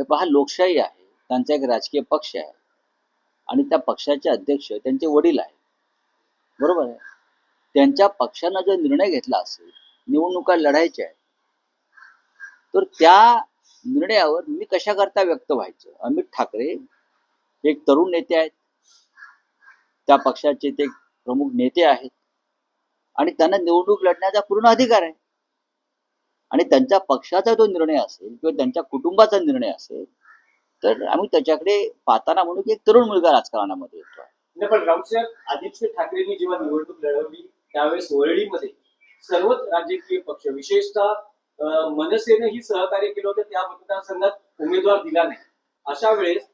हे पहा लोकशाही आहे. त्यांचा एक राजकीय पक्ष आहे. आणि त्या पक्षाचे अध्यक्ष त्यांचे वडील आहे बरोबर आहे? त्यांच्या पक्षानं जर निर्णय घेतला असेल निवडणुका लढायच्या आहेत तर त्या निर्णयावर मी कशाकरता व्यक्त व्हायचं? अमित ठाकरे एक तरुण नेते आहेत. त्या पक्षाचे ते प्रमुख नेते आहेत. आणि त्यांना निवडणूक लढण्याचा पूर्ण अधिकार आहे. आणि त्यांच्या पक्षाचा जो निर्णय असेल किंवा त्यांच्या कुटुंबाचा निर्णय असेल तर आम्ही त्याच्याकडे पाहताना म्हणू की एक तरुण मुलगा राजकारणामध्ये येतो पण राऊतसाहेब आदित्य ठाकरेंनी जेव्हा निवडणूक लढवली त्यावेळेस वरळीमध्ये सर्वच राजकीय पक्ष विशेषतः अं, मनसेनेही सहकार्य केलं होतं त्या मतदारसंघात उमेदवार दिला नाही. अशा वेळेस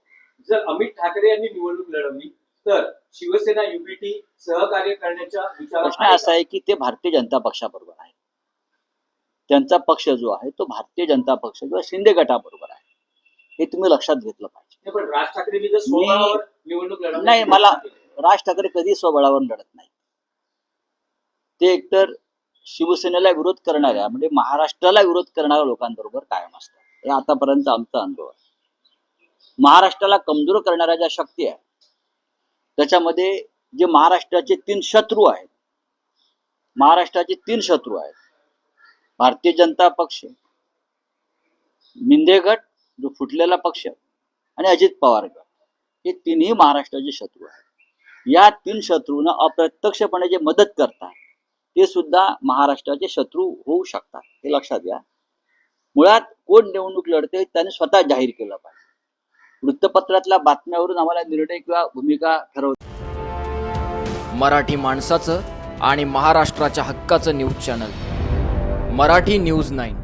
जर अमित ठाकरे यांनी निवडणूक लढवली तर शिवसेना युपीटी सहकार्य करण्याच्या प्रश्न आहे असा आहे की ते भारतीय जनता पक्षाबरोबर आहे त्यांचा पक्ष जो आहे तो भारतीय जनता पक्ष किंवा शिंदे गटाबरोबर आहे. हे तुम्ही लक्षात घेतलं पाहिजे. नाही, पण राज निवडणूक मला राज ठाकरे कधी स्वबळावर लढत नाही. ते एकतर शिवसेनेला विरोध करणाऱ्या म्हणजे महाराष्ट्राला विरोध करणाऱ्या लोकांबरोबर कायम असतात. हे आतापर्यंत आमचा अनुभव आहे. महाराष्ट्राला कमजोर करणाऱ्या ज्या शक्ती आहेत त्याच्यामध्ये जे महाराष्ट्राचे तीन शत्रू आहेत महाराष्ट्राचे तीन शत्रू आहेत भारतीय जनता पक्ष मिंदे गट जो फुटलेला पक्ष आणि अजित पवार गट हे तिन्ही महाराष्ट्राचे शत्रू आहेत. या तीन शत्रूंना अप्रत्यक्षपणे जे मदत करतात ते सुद्धा महाराष्ट्राचे शत्रू होऊ शकतात हे लक्षात घ्या. मुळात कोण निवडणूक लढते त्याने स्वतः जाहीर केलं पाहिजे. वृत्तपत्रातल्या बातम्यावरून आम्हाला निर्णय किंवा भूमिका ठरवते. मराठी माणसाचं आणि महाराष्ट्राच्या हक्काचं news channel. Marathi news nine.